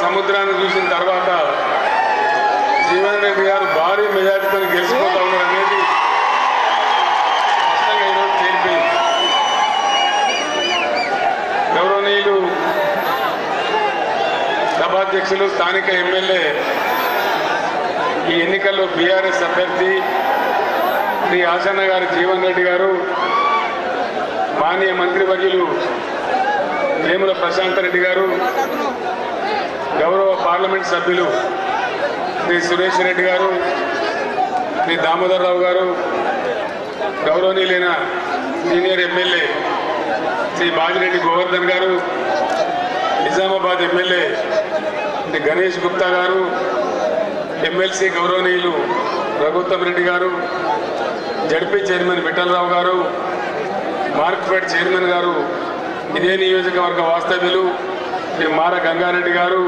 సముద్రాన్ని చూసిన తర్వాత జీవన్ రెడ్డి గారు భారీ మెజార్టీతో గెలిచిపోతా ఉన్నారు అనేది స్పష్టంగా ఈరోజు తేలిపోయింది. గౌరవనీయులు సభాధ్యక్షులు స్థానిక ఎమ్మెల్యే ఈ ఎన్నికల్లో బీఆర్ఎస్ అభ్యర్థి శ్రీ ఆసన్న గారు జీవన్ రెడ్డి గారు మాన్య మంత్రివర్యులు వేముల ప్రశాంత్ రెడ్డి గారు గౌరవ పార్లమెంట్ సభ్యులు శ్రీ సురేష్ రెడ్డి గారు శ్రీ దామోదర్ రావు గారు గౌరవనీయులైన senior MLA Shri Bajireddy Govardhan garu Nizamabad MLA Shri Ganesh Gupta garu MLC గౌరవనీయులు రఘుత్తం రెడ్డి గారు జడ్పీ చైర్మన్ విఠలరావు గారు మార్క్ఫెడ్ చైర్మన్ గారు ఇదే నియోజకవర్గ వాస్తవ్యులు శ్రీ మార గంగారెడ్డి గారు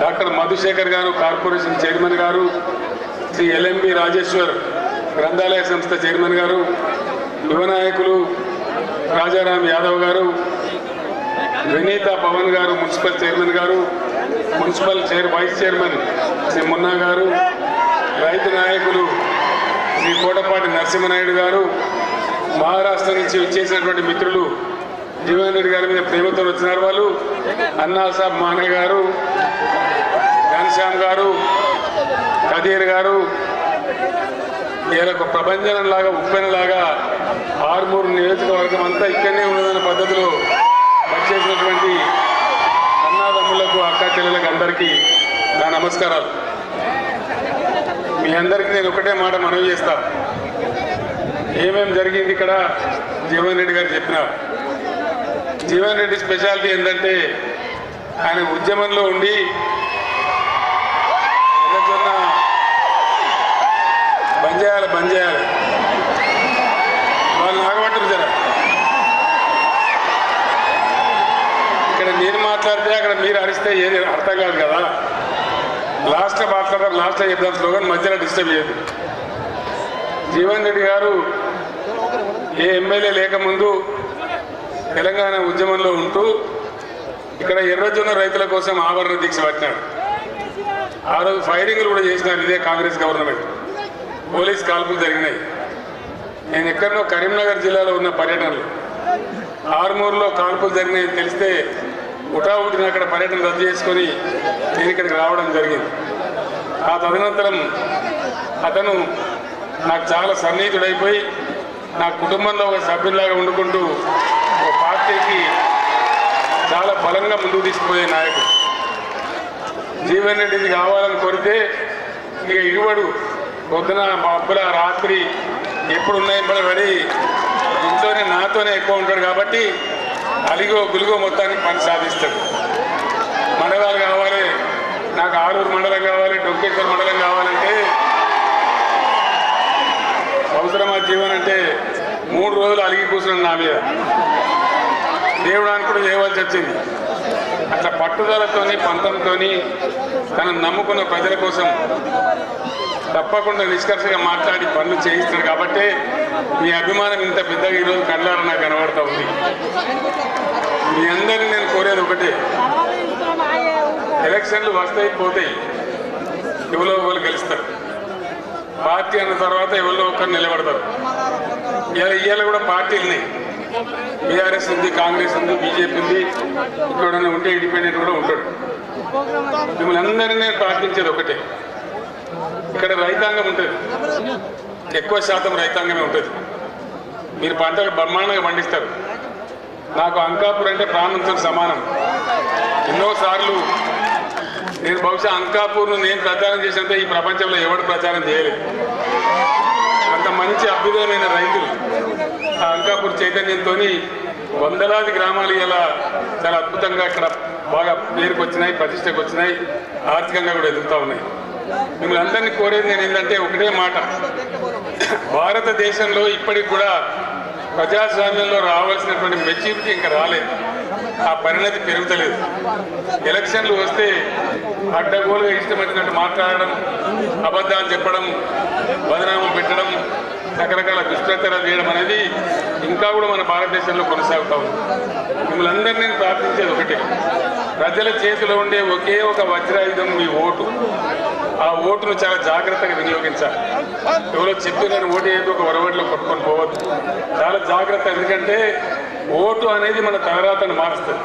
డాక్టర్ మధుశేఖర్ గారు కార్పొరేషన్ చైర్మన్ గారు శ్రీ ఎల్ఎంబి రాజేశ్వర్ గ్రంథాలయ సంస్థ చైర్మన్ గారు యువ నాయకులు Rajaram Yadav garu Vineetha Pavan garu municipal chairman garu municipal chair vice chairman Shri Munna garu రైతు నాయకులు శ్రీ కోటపాటి నరసింహనాయుడు గారు మహారాష్ట్ర నుంచి వచ్చేసినటువంటి మిత్రులు జీవన్ రెడ్డి గారి మీద ప్రేమతో వచ్చినారు వాళ్ళు. అన్నాసాబ్ మానే గారు ఘనశ్యామ్ గారు కదీర్ గారు. వీళ్ళకు ప్రభంజనంలాగా ఉప్పెనలాగా ఆరుమూరు నియోజకవర్గం అంతా ఇక్కడనే ఉన్నదన్న పద్ధతిలో వచ్చేసినటువంటి అన్నాదమ్ములకు అక్క చెల్లెలకు అందరికీ నా నమస్కారాలు. మీ అందరికీ నేను ఒకటే మాట మనవి చేస్తా. ఏమేమి జరిగింది ఇక్కడ? జీవన్ రెడ్డి గారు చెప్పినారు. జీవన్ రెడ్డి స్పెషాలిటీ ఏంటంటే ఆయన ఉద్యమంలో ఉండి ఎర్రజొన్న బంద్ చేయాలి బంద్ చేయాలి వాళ్ళు నాగబట్టరు జర. ఇక్కడ నేను మాట్లాడితే అక్కడ మీరు అరిస్తే ఏది అర్థం కాదు కదా. లాస్ట్లో మాట్లాడదాం లాస్ట్లో చెప్దాం స్లోగన్ మధ్యలో డిస్టర్బ్ చేయదు జీవన్ రెడ్డి గారు ఏ ఎమ్మెల్యే లేకముందు తెలంగాణ ఉద్యమంలో ఉంటూ ఇక్కడ ఎర్రజొన్న రైతుల కోసం ఆవరణ దీక్ష పట్టినాడు. ఆ రోజు ఫైరింగ్లు కూడా చేసినారు ఇదే కాంగ్రెస్ గవర్నమెంట్. పోలీస్ కాల్పులు జరిగినాయి. నేను ఎక్కడనో కరీంనగర్ జిల్లాలో ఉన్న పర్యటనలు. ఆర్మూరులో కాల్పులు జరిగినాయని తెలిస్తే ఉటావుటిని అక్కడ పర్యటన రద్దు చేసుకొని నేను ఇక్కడికి రావడం జరిగింది. ఆ తదనంతరం అతను నాకు చాలా సన్నిహితుడైపోయి నా కుటుంబంలో ఒక సభ్యులాగా వండుకుంటూ పార్టీకి చాలా బలంగా ముందుకు తీసుకుపోయే నాయకుడు. జీవన్ రెడ్డిది కావాలని కోరితే ఇక ఇరువడు పొద్దున మబ్బుల రాత్రి ఎప్పుడు ఉన్నాయి పడి ఇంట్లోనే నాతోనే ఎక్కువ ఉంటాడు కాబట్టి అలిగో గులిగో మొత్తానికి పని సాధిస్తాడు. మండలాలు కావాలి నాకు ఆరూరు మండలం కావాలి డొంకేశ్వర మండలం కావాలంటే అవసరమా జీవన్ అంటే మూడు రోజులు అలిగి కూర్చున్నాను నా మీద. దేవుడానికి కూడా చేయవలసి వచ్చింది. అట్లా పట్టుదలతోని పంతంతో తనను నమ్ముకున్న ప్రజల కోసం తప్పకుండా నిష్కర్షగా మాట్లాడి పనులు చేయిస్తాడు కాబట్టి మీ అభిమానం ఇంత పెద్దగా ఈరోజు కళ్ళారా నాకు కనబడతా ఉంది. మీ అందరినీ నేను కోరేది ఒకటే. ఎలక్షన్లు వస్తాయి పోతాయి. ఎవరో ఒకరు గెలుస్తారు. పార్టీ అన్న తర్వాత ఎవరో ఒకరు నిలబడతారు. ఇవాళ ఇవాళ కూడా పార్టీలున్నాయి బీఆర్ఎస్ ఉంది కాంగ్రెస్ ఉంది బీజేపీ ఉంది ఇక్కడ ఉంటే ఇండిపెండెంట్ కూడా ఉంటాడు. మిమ్మల్ని అందరినీ నేను ప్రార్థించేది ఒకటే. ఇక్కడ రైతాంగం ఉంటుంది. ఎక్కువ శాతం రైతాంగమే ఉంటుంది. మీరు పంటలు బ్రహ్మాండంగా పండిస్తారు. నాకు అంకాపూర్ అంటే ప్రాణంతో సమానం. ఎన్నోసార్లు నేను బహుశా అంకాపూర్ను నేను ప్రచారం చేసినంత ఈ ప్రపంచంలో ఎవడు ప్రచారం చేయలేదు. అంత మంచి అభ్యుదయమైన రైతులు. ఆ అంకాపూర్ చైతన్యంతో వందలాది గ్రామాలు ఇలా చాలా అద్భుతంగా ఇక్కడ బాగా పేరుకు వచ్చినాయి ప్రతిష్టకు వచ్చినాయి ఆర్థికంగా కూడా ఎదుగుతూ ఉన్నాయి. మిమ్మల్ని అందరినీ కోరేది నేను ఏంటంటే ఒకటే మాట. భారతదేశంలో ఇప్పటికి కూడా ప్రజాస్వామ్యంలో రావాల్సినటువంటి మెచ్యూరిటీ ఇంకా రాలేదు. ఆ పరిణతి పెరుగుతలేదు. ఎలక్షన్లు వస్తే అడ్డగోలుగా ఇష్టం వచ్చినట్టు మాట్లాడడం అబద్ధాలు చెప్పడం బదనామం పెట్టడం రకరకాల దుష్ప్రచారాలు చేయడం అనేది ఇంకా కూడా మన భారతదేశంలో కొనసాగుతూ ఉంది. మిమ్మల్ని అందరినీ నేను ప్రార్థించేది ఒకటే. ప్రజల చేతిలో ఉండే ఒకే ఒక వజ్రాయుధం మీ ఓటు. ఆ ఓటును చాలా జాగ్రత్తగా వినియోగించాలి. ఎవరో చెప్పి నేను ఓటు ఏదో ఒక వరవడిలో కొట్టుకొని పోవద్దు. చాలా జాగ్రత్త ఎందుకంటే ఓటు అనేది మన తలరాతను మారుస్తుంది.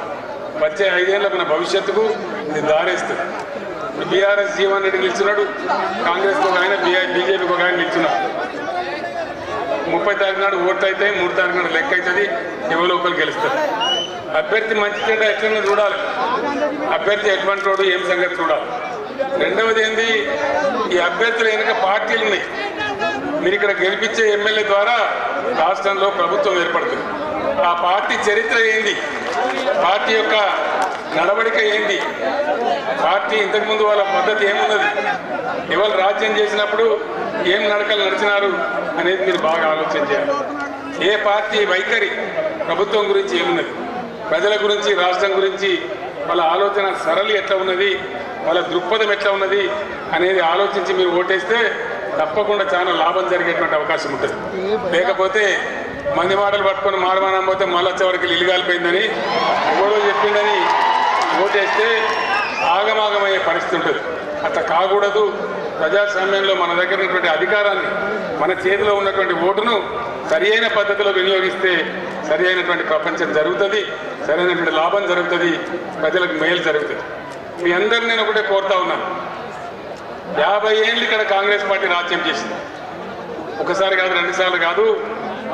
వచ్చే ఐదేళ్ళ మన భవిష్యత్తుకు ఇది దారేస్తుంది. ఇప్పుడు బీఆర్ఎస్ జీవన్ రెడ్డి నిల్చున్నాడు కాంగ్రెస్కి ఒక ఆయన బీజేపీకి ఒక ఆయన నిల్చున్నాడు ముప్పై తారీఖు నాడు ఓట్లు అయితే మూడు తారీఖు నాడు లెక్క అవుతుంది ఎవరో ఒకరు గెలుస్తారు. అభ్యర్థి మంచి చెడ్డ ఎట్లన్నా చూడాలి. అభ్యర్థి ఎటువంటి వాడు ఏం సంగతి చూడాలి. రెండవది ఏంది? ఈ అభ్యర్థుల వెనుక పార్టీలు ఉన్నాయి. మీరు ఇక్కడ గెలిపించే ఎమ్మెల్యే ద్వారా రాష్ట్రంలో ప్రభుత్వం ఏర్పడుతుంది. ఆ పార్టీ చరిత్ర ఏంది? పార్టీ యొక్క నడవడిక ఏంది? పార్టీ ఇంతకుముందు వాళ్ళ పద్ధతి ఏమున్నది? ఇవాళ రాజ్యం చేసినప్పుడు ఏం నడకలు నడిచినారు అనేది మీరు బాగా ఆలోచన చేయాలి. ఏ పార్టీ వైఖరి ప్రభుత్వం గురించి ఏమున్నది? ప్రజల గురించి రాష్ట్రం గురించి వాళ్ళ ఆలోచన సరళి ఎట్లా ఉన్నది? వాళ్ళ దృక్పథం ఎట్లా ఉన్నది? అనేది ఆలోచించి మీరు ఓటేస్తే తప్పకుండా చాలా లాభం జరిగేటువంటి అవకాశం ఉంటుంది. లేకపోతే మంది మాటలు పట్టుకొని మాడమానం పోతే మళ్ళీ వచ్చేవరకు ఇల్లు కాలిపోయిందని ఎవడో చెప్పిందని ఓటేస్తే ఆగమాగమయ్యే పరిస్థితి ఉంటుంది. అట్లా కాకూడదు. ప్రజాస్వామ్యంలో మన దగ్గర ఉన్నటువంటి అధికారాన్ని మన చేతిలో ఉన్నటువంటి ఓటును సరి అయిన పద్ధతిలో వినియోగిస్తే సరి అయినటువంటి ప్రపంచం జరుగుతుంది సరైనటువంటి లాభం జరుగుతుంది ప్రజలకు మేలు జరుగుతుంది. మీ అందరిని నేను ఒకటే కోరుతా ఉన్నాను. యాభై ఏళ్ళు ఇక్కడ కాంగ్రెస్ పార్టీ రాజ్యం చేసింది. ఒకసారి కాదు రెండు సార్లు కాదు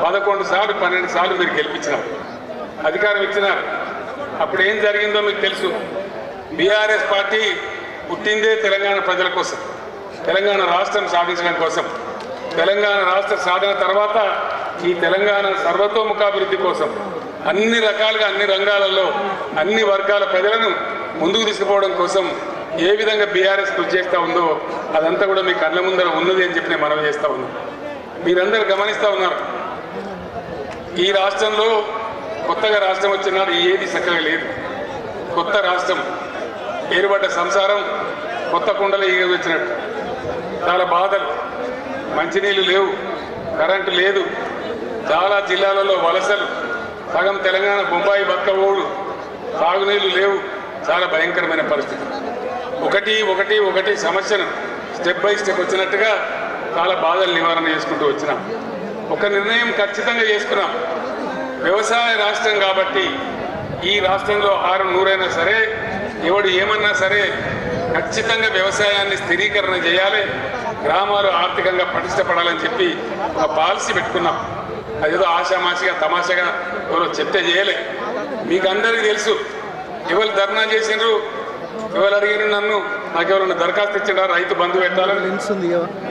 పదకొండు సార్లు పన్నెండు సార్లు మీరు గెలిపించినారు. అధికారం ఇచ్చినారు. అప్పుడు ఏం జరిగిందో మీకు తెలుసు. బీఆర్ఎస్ పార్టీ పుట్టిందే తెలంగాణ ప్రజల కోసం. తెలంగాణ రాష్ట్రం సాధించడం కోసం తెలంగాణ రాష్ట్ర సాధన తర్వాత ఈ తెలంగాణ సర్వతోముఖాభివృద్ధి కోసం అన్ని రకాలుగా అన్ని రంగాలలో అన్ని వర్గాల ప్రజలను ముందుకు తీసుకుపోవడం కోసం ఏ విధంగా బీఆర్ఎస్ కృషి చేస్తూ ఉందో అదంతా కూడా మీ కళ్ళ ముందర ఉన్నది అని చెప్పి నేను మనవి చేస్తా ఉన్నాను మీరందరూ గమనిస్తూ ఉన్నారు. ఈ రాష్ట్రంలో కొత్తగా రాష్ట్రం వచ్చినాడు ఏది చక్కగా లేదు. కొత్త రాష్ట్రం ఏర్పడ్డ సంసారం కొత్త కుండలు ఈగ వచ్చినట్టు. చాలా బాధలు. మంచినీళ్ళు లేవు కరెంటు లేదు. చాలా జిల్లాలలో వలసలు సగం తెలంగాణ బొంబాయి బక్క ఓడు తాగునీళ్ళు లేవు. చాలా భయంకరమైన పరిస్థితి. ఒకటి ఒకటి ఒకటి సమస్యను స్టెప్ బై స్టెప్ వచ్చినట్టుగా చాలా బాధలు నివారణ చేసుకుంటూ వచ్చినాం. ఒక నిర్ణయం ఖచ్చితంగా చేసుకున్నాం. వ్యవసాయ రాష్ట్రం కాబట్టి ఈ రాష్ట్రంలో ఆరు నూరైనా సరే ఎవడు ఏమన్నా సరే ఖచ్చితంగా వ్యవసాయాన్ని స్థిరీకరణ చేయాలి. గ్రామాలు ఆర్థికంగా పటిష్టపడాలని చెప్పి ఒక పాలసీ పెట్టుకున్నాం. అదేదో ఆశామాషిగా తమాషగా ఎవరో చెప్తే చేయలే. మీకు అందరికీ తెలుసు ఎవరు ధర్నా చేసిండ్రు ఎవరు అడిగిన నన్ను నాకు ఎవరైనా దరఖాస్తు ఇచ్చిండ్రా రైతు బంధు పెట్టాలని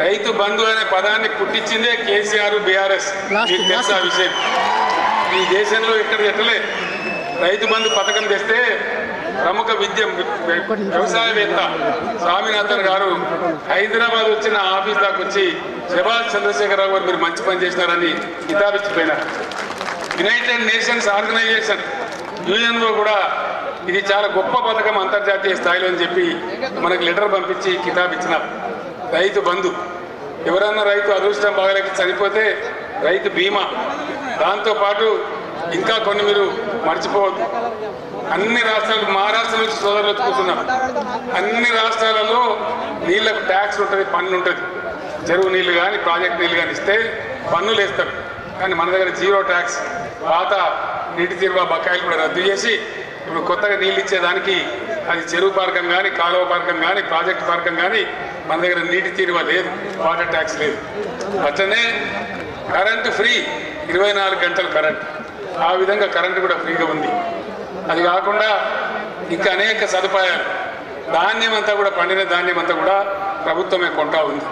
రైతు బంధు అనే పదాన్ని పుట్టించిందే కేసీఆర్ బీఆర్ఎస్. మీకు తెలుసా ఆ విషయం? ఈ దేశంలో ఇక్కడ ఎట్టలే? రైతు బంధు పథకం తెస్తే ప్రముఖ విద్య వ్యవసాయవేత్త స్వామినాథన్ గారు హైదరాబాద్ వచ్చిన ఆఫీస్ దాకా వచ్చి శభాష్ చంద్రశేఖరరావు గారు మీరు మంచి పని చేసినారని కితాబిచ్చిపోయినారు యునైటెడ్ నేషన్స్ ఆర్గనైజేషన్ యూఎన్ఓ కూడా ఇది చాలా గొప్ప పథకం అంతర్జాతీయ స్థాయిలో అని చెప్పి మనకు లెటర్ పంపించి కితాబ్ ఇచ్చినారు రైతు బంధు. ఎవరన్నా రైతు అదృష్టం బాగలేక చనిపోతే రైతు బీమా. దాంతోపాటు ఇంకా కొన్ని మీరు మర్చిపోవద్దు. అన్ని రాష్ట్రాలు మహారాష్ట్ర నుంచి సోదరులు కూర్చున్నారు అన్ని రాష్ట్రాలలో నీళ్ళకు ట్యాక్స్ ఉంటుంది పన్ను ఉంటుంది. చెరువు నీళ్ళు కానీ ప్రాజెక్ట్ నీళ్ళు కానీ ఇస్తే పన్నులు వేస్తారు. కానీ మన దగ్గర జీరో ట్యాక్స్ పాత నీటి తీరువా బకాయిలు కూడా రద్దు చేసి ఇప్పుడు కొత్తగా నీళ్ళు ఇచ్చేదానికి అది చెరువు పార్కం కానీ కాలువ పార్కం కానీ ప్రాజెక్ట్ పార్కం కానీ మన దగ్గర నీటి తీరువ లేదు వాటర్ ట్యాక్స్ లేదు. అట్లనే కరెంటు ఫ్రీ ఇరవై నాలుగు గంటలు కరెంట్. ఆ విధంగా కరెంటు కూడా ఫ్రీగా ఉంది. అది కాకుండా ఇంకా అనేక సదుపాయాలు. ధాన్యం అంతా కూడా పండిన ధాన్యం అంతా కూడా ప్రభుత్వమే కొంటా ఉంది.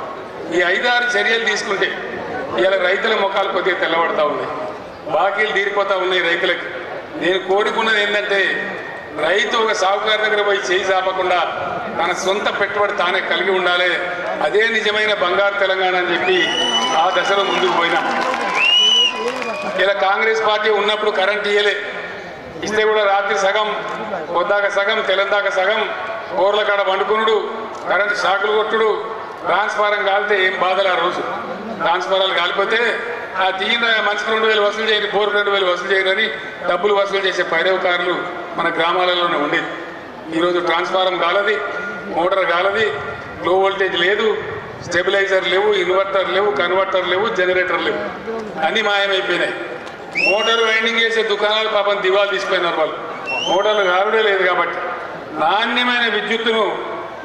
ఈ ఐదారు చర్యలు తీసుకుంటే ఇలా రైతుల ముఖాలు కొద్దిగా తెల్లబడతా ఉన్నాయి బాకీలు తీరిపోతా ఉన్నాయి రైతులకి. నేను కోరుకున్నది ఏంటంటే రైతు ఒక సాగుకారు దగ్గర పోయి చేయి చాపకుండా తన సొంత పెట్టుబడి తానే కలిగి ఉండాలి. అదే నిజమైన బంగారు తెలంగాణ అని చెప్పి ఆ దశలో ముందుకు పోయినా. ఇలా కాంగ్రెస్ పార్టీ ఉన్నప్పుడు కరెంట్ ఇయ్యలే. ఇస్తే కూడా రాత్రి సగం పొద్దాక సగం తెలందాక సగం కూరల కాడ వండుకునుడు కరెంట్ షాకులు కొట్టుడు ట్రాన్స్ఫారం కాలితే ఏం బాధలు ఆ రోజు? ట్రాన్స్ఫారాలు కాలిపోతే ఆ తీన మనిషికి రెండు వేలు వసూలు చేయరు బోరు రెండు వేలు వసూలు చేయరని డబ్బులు వసూలు చేసే పైరవకారులు మన గ్రామాలలోనే ఉండేది. ఈరోజు ట్రాన్స్ఫారం కాలది మోటార్ కాలది లో వోల్టేజ్ లేదు స్టెబిలైజర్ లేవు ఇన్వర్టర్ లేవు కన్వర్టర్ లేవు జనరేటర్ లేవు. అన్ని మాయమైపోయినాయి. మోటార్ వైండింగ్ చేసే దుకాణాలు పాపం దివాలు తీసిపోయినారు వాళ్ళు. మోటార్లు కావడే లేదు కాబట్టి. నాణ్యమైన విద్యుత్తును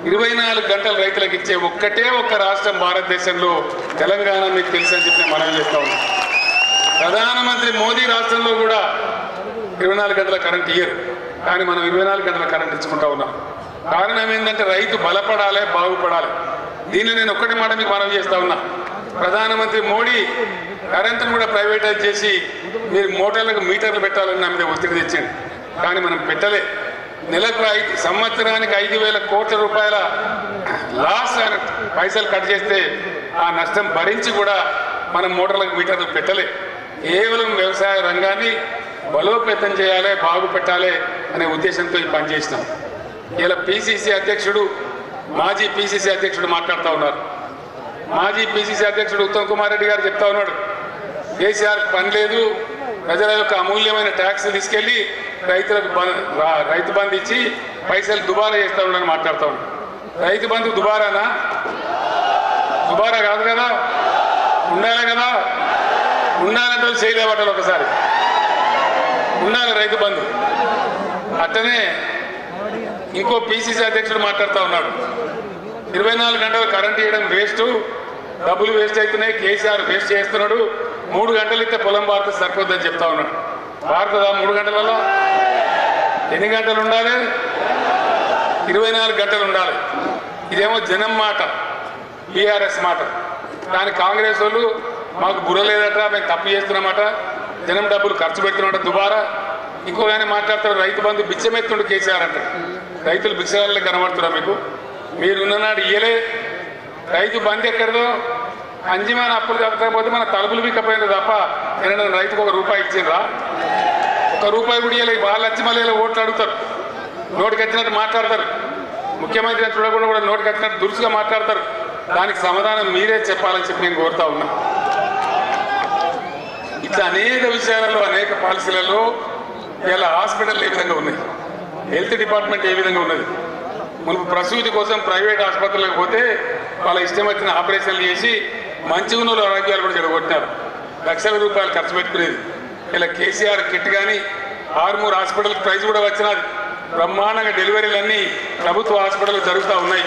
ఇరవై నాలుగు గంటలు రైతులకు ఇచ్చే ఒక్కటే ఒక్క రాష్ట్రం భారతదేశంలో తెలంగాణ మీకు తెలుసని చెప్పి మనం చెప్తా ఉన్నాం. ప్రధానమంత్రి మోదీ రాష్ట్రంలో కూడా ఇరవై నాలుగు గంటల కరెంట్ ఇయ్యరు. కానీ మనం ఇరవై నాలుగు గంటల కరెంట్ ఇచ్చుకుంటా ఉన్నాం. కారణం ఏంటంటే రైతు బలపడాలి బాగుపడాలి. దీన్ని నేను ఒక్కటి మాట మీకు మనవి చేస్తా ఉన్నా. ప్రధానమంత్రి మోడీ కరెంటును కూడా ప్రైవేటైజ్ చేసి మీరు మోటార్లకు మీటర్లు పెట్టాలని నా మీద ఒత్తిడి తెచ్చింది కానీ మనం పెట్టలే. నెలకు ఐదు సంవత్సరానికి ఐదు వేల కోట్ల రూపాయల లాస్ పైసలు కట్ చేస్తే ఆ నష్టం భరించి కూడా మనం మోటార్లకు మీటర్లు పెట్టలే. కేవలం వ్యవసాయ రంగాన్ని బలోపేతం చేయాలి బాగుపెట్టాలి అనే ఉద్దేశంతో ఈ పనిచేసినాం ఇలా పిసిసి అధ్యక్షుడు మాజీ పిసిసి అధ్యక్షుడు మాట్లాడుతూ ఉన్నారు. మాజీ పిసిసి అధ్యక్షుడు ఉత్తమ్ కుమార్ రెడ్డి గారు చెప్తా ఉన్నాడు. కేసీఆర్ పని లేదు ప్రజల యొక్క అమూల్యమైన ట్యాక్స్ తీసుకెళ్ళి రైతులకు రైతు బంధు ఇచ్చి పైసలు దుబారా చేస్తా ఉన్నాడని మాట్లాడుతూ ఉన్నాడు. రైతు బంధు దుబారానా? దుబారా కాదు కదా? ఉండాలి కదా? ఉండాలంటే వాళ్ళు ఒకసారి. ఉండాలి రైతు బంధు. అట్టనే ఇంకో పిసిసి అధ్యక్షుడు మాట్లాడుతూ ఉన్నాడు. ఇరవై నాలుగు గంటలు కరెంట్ ఇవ్వడం వేస్ట్. డబ్బులు వేస్ట్ అవుతున్నాయి కేసీఆర్ వేస్ట్ చేస్తున్నాడు. మూడు గంటలు ఇస్తే పొలం భారత సరిపోద్దని చెప్తా ఉన్నాడు. భారతదా మూడు గంటలలో ఎన్ని గంటలు ఉండాలి? ఇరవై నాలుగు గంటలు ఉండాలి. ఇదేమో జనం మాట. బీఆర్ఎస్ మాట. కానీ కాంగ్రెస్ వాళ్ళు మాకు బుర్ర లేదట మేము తప్పు చేస్తున్నామట. జనం డబ్బులు ఖర్చు పెడుతున్నామట దుబారా. ఇంకో కానీ మాట్లాడతారు రైతు బంధు బిచ్చమెత్తుండు కేసీఆర్ అంటారు రైతులు బిచ్చగాళ్ళే కనబడుతున్నా మీకు? మీరు ఉన్ననాడు ఇయ్యలే. రైతు బంద్ ఎక్కడదో? అంజిమాన అప్పులు కట్టకపోతే మన తలుపులు బిక్కపోయింది తప్ప నేను రైతుకు ఒక రూపాయి ఇచ్చిండ్రా? ఒక రూపాయి కూడా ఇవ్వలేదు వాళ్ళు వచ్చి మళ్ళీ ఓట్లు అడుగుతారు. నోటికి వచ్చినట్టు మాట్లాడతారు. ముఖ్యమంత్రి చూడకుండా కూడా నోటికి వచ్చినట్టు దురుసుగా మాట్లాడతారు. దానికి సమాధానం మీరే చెప్పాలని చెప్పి నేను కోరుతా ఉన్నా. ఇట్లా అనేక విషయాలలో అనేక పాలసీలలో ఇలా హాస్పిటల్ ఏ విధంగా ఉన్నాయి? హెల్త్ డిపార్ట్మెంట్ ఏ విధంగా ఉన్నది? మునుపు ప్రసూతి కోసం ప్రైవేట్ ఆసుపత్రులకు పోతే వాళ్ళ ఇష్టం వచ్చిన ఆపరేషన్లు చేసి మంచి ఉన్న ఆరోగ్యాలు కూడా చెడగొట్టినారు. లక్షల రూపాయలు ఖర్చు పెట్టుకునేది. ఇలా కేసీఆర్ కిట్ కానీ ఆరుమూరు హాస్పిటల్ ప్రైజ్ కూడా వచ్చినది. బ్రహ్మాండంగా డెలివరీలన్నీ ప్రభుత్వ హాస్పిటల్ జరుగుతూ ఉన్నాయి.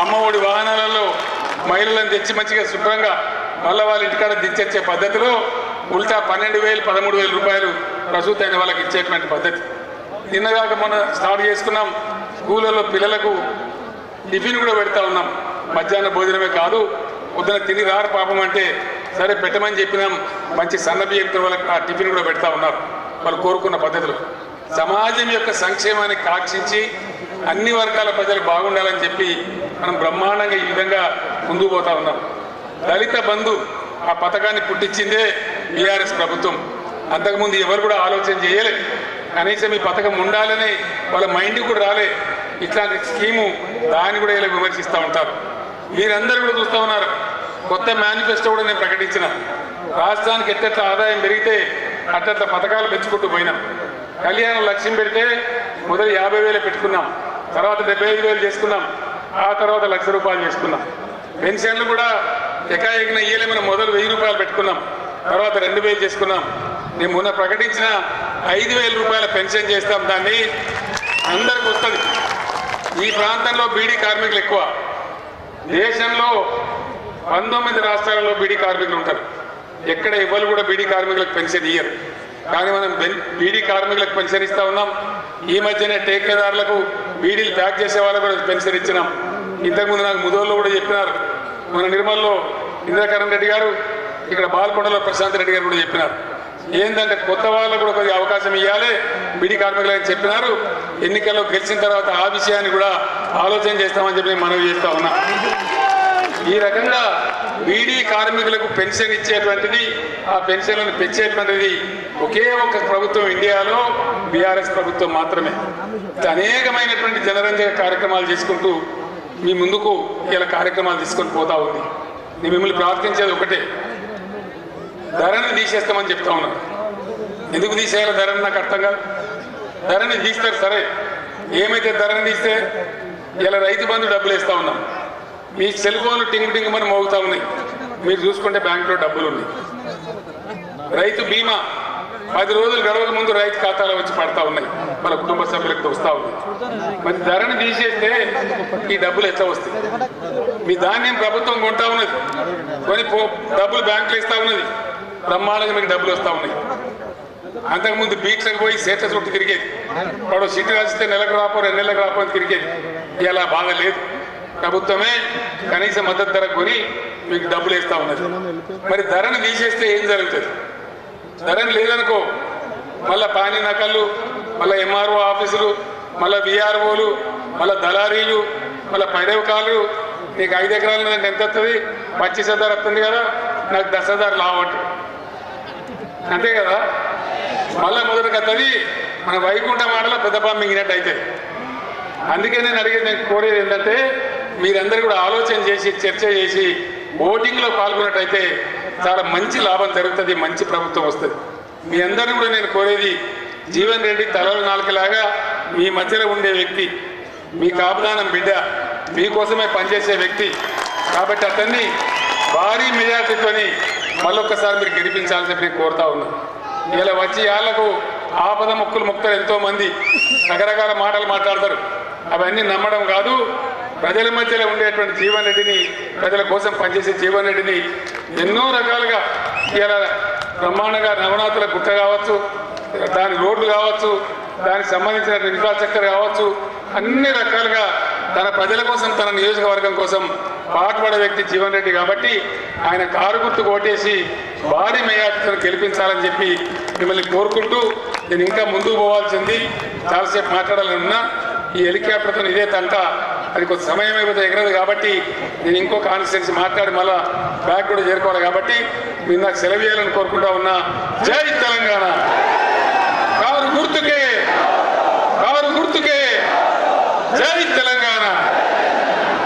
అమ్మఒడి వాహనాలలో మహిళలను తెచ్చి మంచిగా శుభ్రంగా మళ్ళీ వాళ్ళ ఇంటికాడ దించొచ్చే పద్ధతిలో ఉల్టా పన్నెండు వేలు పదమూడు వేల రూపాయలు ప్రసూతి అయిన వాళ్ళకి ఇచ్చేటువంటి పద్ధతి. నిన్నగాక మొన్న స్టార్ట్ చేసుకున్నాం. స్కూళ్ళలో పిల్లలకు టిఫిన్ కూడా పెడతా ఉన్నాం. మధ్యాహ్న భోజనమే కాదు పొద్దున తిని రారు పాపం అంటే సరే పెట్టమని చెప్పినాం. మంచి సన్న బియ్యంతో వాళ్ళకి ఆ టిఫిన్ కూడా పెడతా ఉన్నారు. వాళ్ళు కోరుకున్న పద్ధతులు. సమాజం యొక్క సంక్షేమాన్ని కాక్షించి అన్ని వర్గాల ప్రజలు బాగుండాలని చెప్పి మనం బ్రహ్మాండంగా ఈ విధంగా ముందుకు పోతా ఉన్నాం. దళిత బంధు ఆ పథకాన్ని పుట్టించిందే బీఆర్ఎస్ ప్రభుత్వం. అంతకుముందు ఎవరు కూడా ఆలోచన చేయలేదు కనీసం ఈ పథకం ఉండాలని వాళ్ళ మైండ్కి కూడా రాలే. ఇట్లాంటి స్కీము దాన్ని కూడా ఇలా విమర్శిస్తూ ఉంటారు. మీరందరూ కూడా చూస్తూ ఉన్నారు. కొత్త మేనిఫెస్టో కూడా నేను ప్రకటించిన. రాష్ట్రానికి ఎట్టెట్ల ఆదాయం పెరిగితే అట్టట్ల పథకాలు పెంచుకుంటూ పోయినాం. కళ్యాణ లక్ష్యం పెడితే మొదలు యాభై వేలు పెట్టుకున్నాం. తర్వాత డెబ్బై ఐదు వేలు చేసుకున్నాం. ఆ తర్వాత లక్ష రూపాయలు చేసుకున్నాం. పెన్షన్లు కూడా ఎకాఎకిన ఇయ్యలేమని మొదలు వెయ్యి రూపాయలు పెట్టుకున్నాం. తర్వాత రెండు వేలు చేసుకున్నాం. నేను మొన్న ప్రకటించిన ఐదు వేల రూపాయల పెన్షన్ చేస్తాం. దాన్ని అందరికి వస్తుంది. ఈ ప్రాంతంలో బీడీ కార్మికులు ఎక్కువ. దేశంలో పంతొమ్మిది రాష్ట్రాలలో బీడీ కార్మికులు ఉంటారు. ఎక్కడ ఇవ్వరు కూడా బీడీ కార్మికులకు పెన్షన్ ఇయ్యరు. కానీ మనం బీడీ కార్మికులకు పెన్షన్ ఇస్తా ఉన్నాం. ఈ మధ్యనే టేకేదారులకు బీడీలు ప్యాక్ చేసే వాళ్ళకు కూడా పెన్షన్ ఇచ్చినాం. ఇంతకుముందు నాకు ముదోళ్ళు కూడా చెప్పినారు. మన నిర్మల్లో ఇంద్రకరణ్ రెడ్డి గారు ఇక్కడ బాల్కొండలో ప్రశాంత్ రెడ్డి గారు కూడా చెప్పినారు. ఏంటంటే కొత్త వాళ్ళకు కూడా కొద్దిగా అవకాశం ఇవ్వాలి బీడీ కార్మికులకు చెప్పినారు. ఎన్నికల్లో గెలిచిన తర్వాత ఆ విషయాన్ని కూడా ఆలోచన చేస్తామని చెప్పి నేను మనవి చేస్తా ఉన్నా. ఈ రకంగా బీడీ కార్మికులకు పెన్షన్ ఇచ్చేటువంటిది ఆ పెన్షన్లను పెంచేటువంటిది ఒకే ఒక ప్రభుత్వం ఇండియాలో బీఆర్ఎస్ ప్రభుత్వం మాత్రమే. అనేకమైనటువంటి జనరంజక కార్యక్రమాలు చేసుకుంటూ మీ ముందుకు ఇలా కార్యక్రమాలు తీసుకొని పోతా ఉంది. నేను మిమ్మల్ని ప్రార్థించేది ఒకటే. ధరని తీసేస్తామని చెప్తా ఉన్నారు ఎందుకు తీసేయాలి ధరని? నాకు అర్థం కాదు. ధరని తీస్తారు సరే. ఏమైతే ధరని తీస్తే ఇలా రైతు బంధు డబ్బులు ఇస్తా ఉన్నాం. మీ సెల్ ఫోన్లు టింగ్ టింగ్ అని మోగుతా ఉన్నాయి. మీరు చూసుకుంటే బ్యాంకులో డబ్బులు ఉన్నాయి. రైతు బీమా పది రోజులు గడవక ముందు రైతు ఖాతాలో వచ్చి పడతా ఉన్నాయి. మన కుటుంబ సభ్యులకు వస్తూ ఉంది. మరి ధరని తీసేస్తే ఈ డబ్బులు ఎట్లా వస్తాయి? మీ ధాన్యం ప్రభుత్వం కొంటా ఉన్నది. కొని పో డబ్బులు బ్యాంకులు ఇస్తా ఉన్నది. బ్రహ్మాండంగా మీకు డబ్బులు వస్తూ ఉన్నాయి. అంతకుముందు బీచ్లకు పోయి సేట చుట్టూ తిరిగేది. వాడు సిటీ రాసిస్తే నెలకు రాపో రెండు నెలలకు రాపో అని తిరిగేది. ఇలా బాగా లేదు. ప్రభుత్వమే కనీస మద్దతు ధర కొని మీకు డబ్బులు వేస్తూ ఉన్నది. మరి ధరను తీసేస్తే ఏం జరుగుతుంది? ధరను లేదనుకో మళ్ళా పానీ నకళ్ళు మళ్ళీ ఎంఆర్ఓ ఆఫీసులు మళ్ళా విఆర్ఓలు మళ్ళా దళారీలు మళ్ళీ పైరవకాలు నీకు ఐదు ఎకరాల ఎంత వస్తుంది? పచ్చిస్ హజార్ వస్తుంది కదా నాకు దశ హజార్ లావట్ అంతే కదా? మళ్ళా మొదటి కత్తది మన వైకుంఠ మాటలో పెద్దపా మింగినట్టు అవుతుంది అందుకే నేను అడిగేది నేను కోరేది ఏంటంటే మీరందరూ కూడా ఆలోచన చేసి చర్చ చేసి ఓటింగ్లో పాల్గొన్నట్టయితే చాలా మంచి లాభం జరుగుతుంది మంచి ప్రభుత్వం వస్తుంది. మీ అందరిని కూడా నేను కోరేది జీవన్ రెడ్డి తలల నాలుకలాగా మీ మధ్యలో ఉండే వ్యక్తి మీ కాపుదానం బిడ్డ మీకోసమే పనిచేసే వ్యక్తి. కాబట్టి అతన్ని భారీ మెజార్టీతోని మళ్ళొక్కసారి మీరు గెలిపించాలని చెప్పి నేను కోరుతా ఉన్నాను ఇలా వచ్చి వాళ్ళకు ఆపద మొక్కులు మొక్కుతారు ఎంతో మంది రకరకాల మాటలు మాట్లాడతారు. అవన్నీ నమ్మడం కాదు. ప్రజల మధ్యలో ఉండేటువంటి జీవన్ రెడ్డిని ప్రజల కోసం పనిచేసే జీవన్ రెడ్డిని ఎన్నో రకాలుగా ఇలా బ్రహ్మాండంగా నవనాథుల గుట్ట కావచ్చు దాని రోడ్లు కావచ్చు దానికి సంబంధించిన ఇన్ఫ్రాస్ట్రక్చర్ కావచ్చు అన్ని రకాలుగా తన ప్రజల కోసం తన నియోజకవర్గం కోసం పాటుపడే వ్యక్తి జీవన్ రెడ్డి కాబట్టి ఆయన కారు గుర్తు కొట్టేసి భారీ మెజార్టీతో గెలిపించాలని చెప్పి మిమ్మల్ని కోరుకుంటూ నేను ఇంకా ముందుకు పోవాల్సింది చాలాసేపు మాట్లాడాలని ఉన్నా. ఈ హెలికాప్టర్తో ఇదే తంట. అది కొంత సమయం అయిపోతే ఎగరదు కాబట్టి నేను ఇంకో కాన్స్టిట్యున్సీ మాట్లాడి మళ్ళా బ్యాక్ కూడా చేరుకోవాలి కాబట్టి మీరు నాకు సెలవు చేయాలని కోరుకుంటా ఉన్నా. జై తెలంగాణ! కారు గుర్తుకే! కారు గుర్తుకే! జై తెలంగాణ.